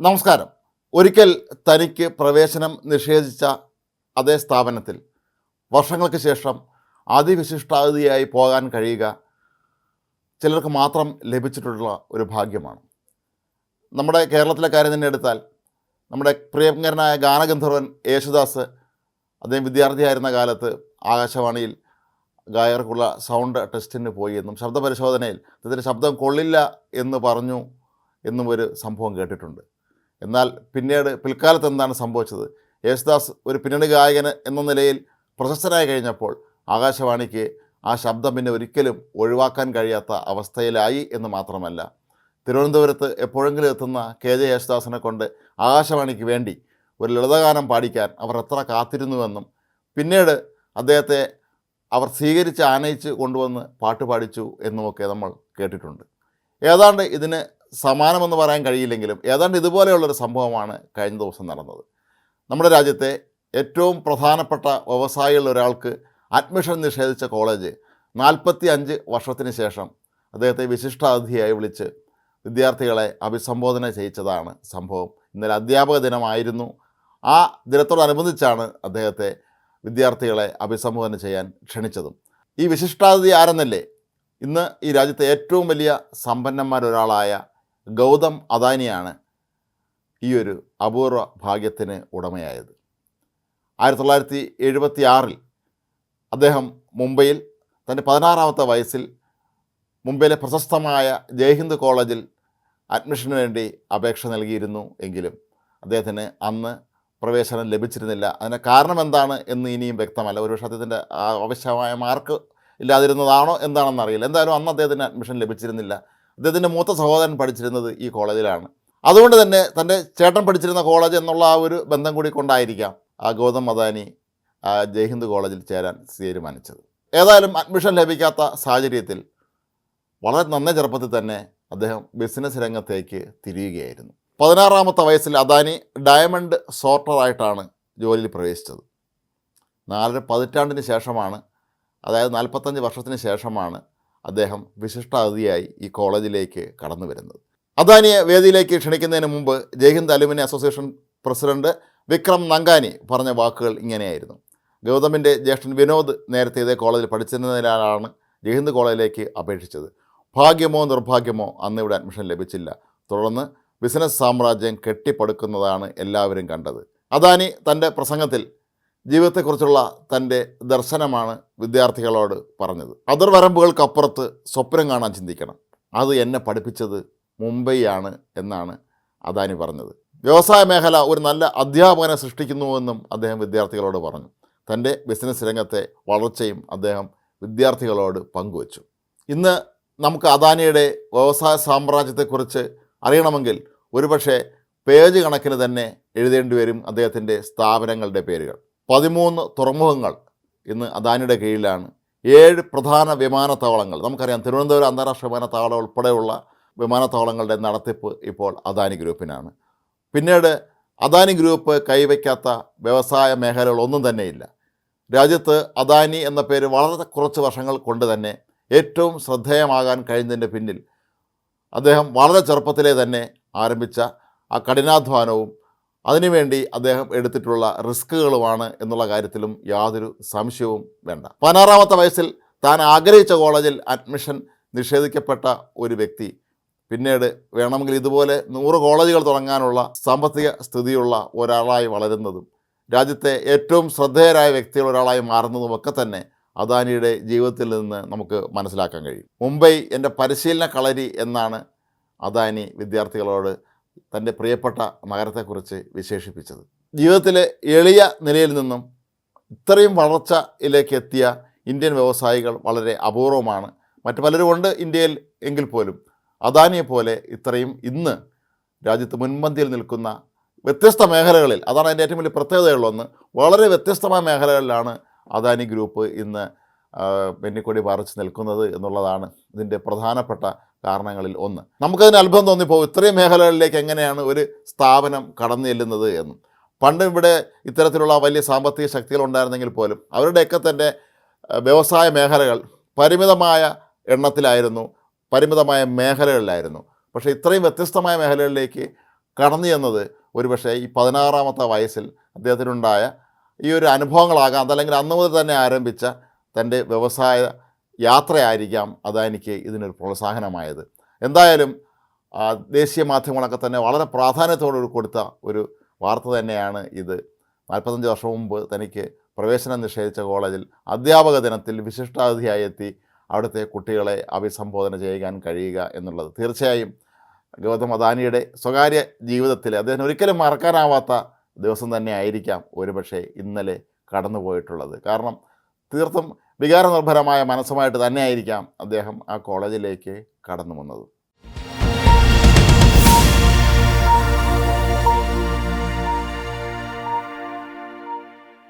നമസ്കാരം. ഒരിക്കൽ തനിക്ക് പ്രവേശനം നിഷേധിച്ച അതേ സ്ഥാപനത്തിൽ വർഷങ്ങൾക്ക് ശേഷം അതിവിശിഷ്ടാതിഥിയായി പോകാൻ കഴിയുക ചിലർക്ക് മാത്രം ലഭിച്ചിട്ടുള്ള ഒരു ഭാഗ്യമാണ്. നമ്മുടെ കേരളത്തിലെ കാര്യം തന്നെ എടുത്താൽ നമ്മുടെ പ്രിയങ്കരനായ ഗാനഗന്ധർവൻ യേശുദാസ് അദ്ദേഹം വിദ്യാർത്ഥിയായിരുന്ന കാലത്ത് ആകാശവാണിയിൽ ഗായകർക്കുള്ള സൗണ്ട് ടെസ്റ്റിന് പോയി എന്നും ശബ്ദ പരിശോധനയിൽ ഇതിന്റെ ശബ്ദം കൊള്ളില്ല എന്ന് പറഞ്ഞു എന്നും ഒരു സംഭവം കേട്ടിട്ടുണ്ട്. എന്നാൽ പിന്നീട് പിൽക്കാലത്ത് എന്താണ് സംഭവിച്ചത്? യേശുദാസ് ഒരു പിന്നണി ഗായകൻ എന്ന നിലയിൽ പ്രശസ്തനായി കഴിഞ്ഞപ്പോൾ ആകാശവാണിക്ക് ആ ശബ്ദം പിന്നെ ഒരിക്കലും ഒഴിവാക്കാൻ കഴിയാത്ത അവസ്ഥയിലായി എന്ന് മാത്രമല്ല. തിരുവനന്തപുരത്ത് എപ്പോഴെങ്കിലും എത്തുന്ന കെ ജെ യേശുദാസിനെ കൊണ്ട് ആകാശവാണിക്ക് വേണ്ടി ഒരു ലളിതഗാനം പാടിക്കാൻ അവർ എത്ര കാത്തിരുന്നുവെന്നും പിന്നീട് അദ്ദേഹത്തെ അവർ സ്വീകരിച്ച് ആനയിച്ച് കൊണ്ടുവന്ന് പാട്ട് പാടിച്ചു എന്നുമൊക്കെ നമ്മൾ കേട്ടിട്ടുണ്ട്. ഏതാണ്ട് ഇതിന് സമാനമെന്ന് പറയാൻ കഴിയില്ലെങ്കിലും ഏതാണ്ട് ഇതുപോലെയുള്ളൊരു സംഭവമാണ് കഴിഞ്ഞ ദിവസം നടന്നത്. നമ്മുടെ രാജ്യത്തെ ഏറ്റവും പ്രധാനപ്പെട്ട വ്യവസായികളിൽ ഒരാൾക്ക് അഡ്മിഷൻ നിഷേധിച്ച കോളേജ് നാൽപ്പത്തി അഞ്ച് വർഷത്തിന് ശേഷം അദ്ദേഹത്തെ വിശിഷ്ടാതിഥിയായി വിളിച്ച് വിദ്യാർത്ഥികളെ അഭിസംബോധന ചെയ്യിച്ചതാണ് സംഭവം. ഇന്നലെ അധ്യാപക ദിനമായിരുന്നു. ആ ദിനത്തോടനുബന്ധിച്ചാണ് അദ്ദേഹത്തെ വിദ്യാർത്ഥികളെ അഭിസംബോധന ചെയ്യാൻ ക്ഷണിച്ചതും. ഈ വിശിഷ്ടാതിഥി ആരെന്നല്ലേ? ഇന്ന് ഈ രാജ്യത്തെ ഏറ്റവും വലിയ സമ്പന്നന്മാരൊരാളായ ഗൗതം അദാനിയാണ് ഈ ഒരു അപൂർവ ഭാഗ്യത്തിന് ഉടമയായത്. ആയിരത്തി തൊള്ളായിരത്തി എഴുപത്തി ആറിൽ അദ്ദേഹം മുംബൈയിൽ തന്റെ പതിനാറാമത്തെ വയസ്സിൽ മുംബൈയിലെ പ്രശസ്തമായ ജയ്ഹിന്ദ് കോളേജിൽ അഡ്മിഷന് വേണ്ടി അപേക്ഷ നൽകിയിരുന്നു എങ്കിലും അദ്ദേഹത്തിന് അന്ന് പ്രവേശനം ലഭിച്ചിരുന്നില്ല. അതിന് കാരണം എന്താണ് എന്ന് ഇനിയും വ്യക്തമല്ല. ഒരുപക്ഷെ അദ്ദേഹത്തിന്റെ ആവശ്യമായ മാർക്ക് ഇല്ലാതിരുന്നതാണോ എന്താണെന്ന് അറിയില്ല എന്തായാലും അന്ന് അദ്ദേഹത്തിന് അഡ്മിഷൻ ലഭിച്ചിരുന്നില്ല. അദ്ദേഹത്തിന്റെ മൂത്ത സഹോദരൻ പഠിച്ചിരുന്നത് ഈ കോളേജിലാണ്. അതുകൊണ്ട് തന്നെ തന്റെ ചേട്ടൻ പഠിച്ചിരുന്ന കോളേജ് എന്നുള്ള ആ ഒരു ബന്ധം കൂടി കൊണ്ടായിരിക്കാം ആ ഗൗതം അദാനി ജയ്ഹിന്ദ് കോളേജിൽ ചേരാൻ തീരുമാനിച്ചത്. ഏതായാലും അഡ്മിഷൻ ലഭിക്കാത്ത സാഹചര്യത്തിൽ വളരെ നന്ന ചെറുപ്പത്തിൽ തന്നെ അദ്ദേഹം ബിസിനസ് രംഗത്തേക്ക് തിരിയുകയായിരുന്നു. പതിനാറാമത്തെ വയസ്സിൽ അദാനി ഡയമണ്ട് സോർട്ടറായിട്ടാണ് ജോലിയിൽ പ്രവേശിച്ചത്. നാലര പതിറ്റാണ്ടിന് ശേഷമാണ് അതായത് നാൽപ്പത്തഞ്ച് വർഷത്തിന് ശേഷമാണ് അദ്ദേഹം വിശിഷ്ടാതിഥിയായി ഈ കോളേജിലേക്ക് കടന്നു വരുന്നത്. അദാനിയെ വേദിയിലേക്ക് ക്ഷണിക്കുന്നതിന് മുമ്പ് Jai Hind alumni association president Vikram Nankani പറഞ്ഞ വാക്കുകൾ ഇങ്ങനെയായിരുന്നു. ഗൗതമിന്റെ ജ്യേഷ്ഠൻ വിനോദ് നേരത്തെ ഇതേ കോളേജിൽ പഠിച്ചിരുന്നതിനാലാണ് ജയ്ഹിന്ദ് കോളേജിലേക്ക് അപേക്ഷിച്ചത്. ഭാഗ്യമോ നിർഭാഗ്യമോ അന്ന് ഇവിടെ അഡ്മിഷൻ ലഭിച്ചില്ല. തുടർന്ന് ബിസിനസ് സാമ്രാജ്യം കെട്ടിപ്പടുക്കുന്നതാണ് എല്ലാവരും കണ്ടത്. അദാനി തന്റെ പ്രസംഗത്തിൽ ജീവിതത്തെക്കുറിച്ചുള്ള തന്റെ ദർശനമാണ് വിദ്യാർത്ഥികളോട് പറഞ്ഞത്. അതിർവരമ്പുകൾക്കപ്പുറത്ത് സ്വപ്നം കാണാൻ ചിന്തിക്കണം. അത് എന്നെ പഠിപ്പിച്ചത് മുംബൈയാണ് എന്നാണ് അദാനി പറഞ്ഞത്. വ്യവസായ മേഖല ഒരു നല്ല അധ്യാപകനെ സൃഷ്ടിക്കുന്നുവെന്നും അദ്ദേഹം വിദ്യാർത്ഥികളോട് പറഞ്ഞു. തന്റെ ബിസിനസ് രംഗത്തെ വളർച്ചയും അദ്ദേഹം വിദ്യാർത്ഥികളോട് പങ്കുവച്ചു. ഇന്ന് നമുക്ക് അദാനിയുടെ വ്യവസായ സാമ്രാജ്യത്തെക്കുറിച്ച് അറിയണമെങ്കിൽ ഒരുപക്ഷെ പേജ് കണക്കിന് തന്നെ എഴുതേണ്ടി വരും അദ്ദേഹത്തിന്റെ സ്ഥാപനങ്ങളുടെ പേരുകൾ. പതിമൂന്ന് തുറമുഖങ്ങൾ ഇന്ന് അദാനിയുടെ കീഴിലാണ്. ഏഴ് പ്രധാന വിമാനത്താവളങ്ങൾ നമുക്കറിയാം തിരുവനന്തപുരം അന്താരാഷ്ട്ര വിമാനത്താവളം ഉൾപ്പെടെയുള്ള വിമാനത്താവളങ്ങളുടെ നടത്തിപ്പ് ഇപ്പോൾ അദാനി ഗ്രൂപ്പിനാണ്. പിന്നീട് അദാനി ഗ്രൂപ്പ് കൈവയ്ക്കാത്ത വ്യവസായ മേഖലകളൊന്നും തന്നെയില്ല. രാജ്യത്ത് അദാനി എന്ന പേര് വളരെ കുറച്ച് വർഷങ്ങൾ കൊണ്ട് തന്നെ ഏറ്റവും ശ്രദ്ധേയമാകാൻ കഴിഞ്ഞതിന്റെ പിന്നിൽ അദ്ദേഹം വളരെ ചെറുപ്പത്തിലെ തന്നെ ആരംഭിച്ച ആ കഠിനാധ്വാനവും അതിനുവേണ്ടി അദ്ദേഹം എടുത്തിട്ടുള്ള റിസ്ക്കുകളുമാണ് എന്നുള്ള കാര്യത്തിലും യാതൊരു സംശയവും വേണ്ട. പതിനാറാമത്തെ വയസ്സിൽ താൻ ആഗ്രഹിച്ച കോളേജിൽ അഡ്മിഷൻ നിഷേധിക്കപ്പെട്ട ഒരു വ്യക്തി. പിന്നീട് വേണമെങ്കിൽ ഇതുപോലെ നൂറ് കോളേജുകൾ തുടങ്ങാനുള്ള സാമ്പത്തിക സ്ഥിതിയുള്ള ഒരാളായി വളരുന്നതും രാജ്യത്തെ ഏറ്റവും ശ്രദ്ധേയരായ വ്യക്തികൾ ഒരാളായി മാറുന്നതുമൊക്കെ തന്നെ അദാനിയുടെ ജീവിതത്തിൽ നിന്ന് നമുക്ക് മനസ്സിലാക്കാൻ കഴിയും. മുംബൈ എന്റെ പരിശീലന കളരി എന്നാണ് അദാനി വിദ്യാർത്ഥികളോട് തന്റെ പ്രിയപ്പെട്ട നഗരത്തെക്കുറിച്ച് വിശേഷിപ്പിച്ചത്. ജീവിതത്തിലെ എളിയ നിലയിൽ നിന്നും ഇത്രയും വളർച്ചയിലേക്ക് എത്തിയ ഇന്ത്യൻ വ്യവസായികൾ വളരെ അപൂർവമാണ്. മറ്റു പലരുമുണ്ട് ഇന്ത്യയിൽ എങ്കിൽ പോലും. അദാനിയെ പോലെ ഇത്രയും ഇന്ന് രാജ്യത്ത് മുൻപന്തിയിൽ നിൽക്കുന്ന വ്യത്യസ്ത മേഖലകളിൽ അതാണ് അതിന്റെ ഏറ്റവും വലിയ പ്രത്യേകതയുള്ളൊന്ന് വളരെ വ്യത്യസ്തമായ മേഖലകളിലാണ് അദാനി ഗ്രൂപ്പ് ഇന്ന് ആ, വെന്നിക്കൊടി പറിച്ച് നിൽക്കുന്നത് എന്നുള്ളതാണ് ഇതിന്റെ പ്രധാനപ്പെട്ട കാരണങ്ങളിൽ ഒന്ന്. നമുക്കതിന് അത്ഭുതം തോന്നിപ്പോകും. ഇത്രയും മേഖലകളിലേക്ക് എങ്ങനെയാണ് ഒരു സ്ഥാപനം കടന്നു ചെല്ലുന്നത് എന്നും. പണ്ട് ഇവിടെ ഇത്തരത്തിലുള്ള വലിയ സാമ്പത്തിക ശക്തികൾ ഉണ്ടായിരുന്നെങ്കിൽ പോലും അവരുടെയൊക്കെ തന്നെ വ്യവസായ മേഖലകൾ പരിമിതമായ എണ്ണത്തിലായിരുന്നു പരിമിതമായ മേഖലകളിലായിരുന്നു. പക്ഷേ ഇത്രയും വ്യത്യസ്തമായ മേഖലകളിലേക്ക് കടന്നു ചെന്നത് ഒരുപക്ഷെ ഈ പതിനാറാമത്തെ വയസ്സിൽ അദ്ദേഹത്തിനുണ്ടായ ഈ ഒരു അനുഭവങ്ങളാകാം. അതല്ലെങ്കിൽ അന്ന് മുതൽ തന്നെ ആരംഭിച്ച തന്റെ വ്യവസായ യാത്രയായിരിക്കാം. അതാണ് എനിക്ക് ഇതിനൊരു പ്രോത്സാഹനമായത്. എന്തായാലും ദേശീയ മാധ്യമങ്ങളൊക്കെ തന്നെ വളരെ പ്രാധാന്യത്തോടെ കൊടുത്ത ഒരു വാർത്ത തന്നെയാണ് ഇത്. നാൽപ്പത്തഞ്ച് വർഷം മുമ്പ് തനിക്ക് പ്രവേശനം നിഷേധിച്ച കോളേജിൽ അധ്യാപക ദിനത്തിൽ വിശിഷ്ടാതിഥിയായി എത്തി അവിടുത്തെ കുട്ടികളെ അഭിസംബോധന ചെയ്യാൻ കഴിയുക എന്നുള്ളത്. തീർച്ചയായും ഗൗതം അദാനിയുടെ സ്വകാര്യ ജീവിതത്തിൽ അദ്ദേഹം ഒരിക്കലും മറക്കാനാവാത്ത ദിവസം തന്നെ ആയിരിക്കാം ഒരുപക്ഷെ ഇന്നലെ കടന്നു പോയിട്ടുള്ളത് കാരണം തീർത്തും വികാരനിർഭരമായ മനസ്സുമായിട്ട് തന്നെയായിരിക്കാം അദ്ദേഹം ആ കോളേജിലേക്ക് കടന്നു വന്നത്.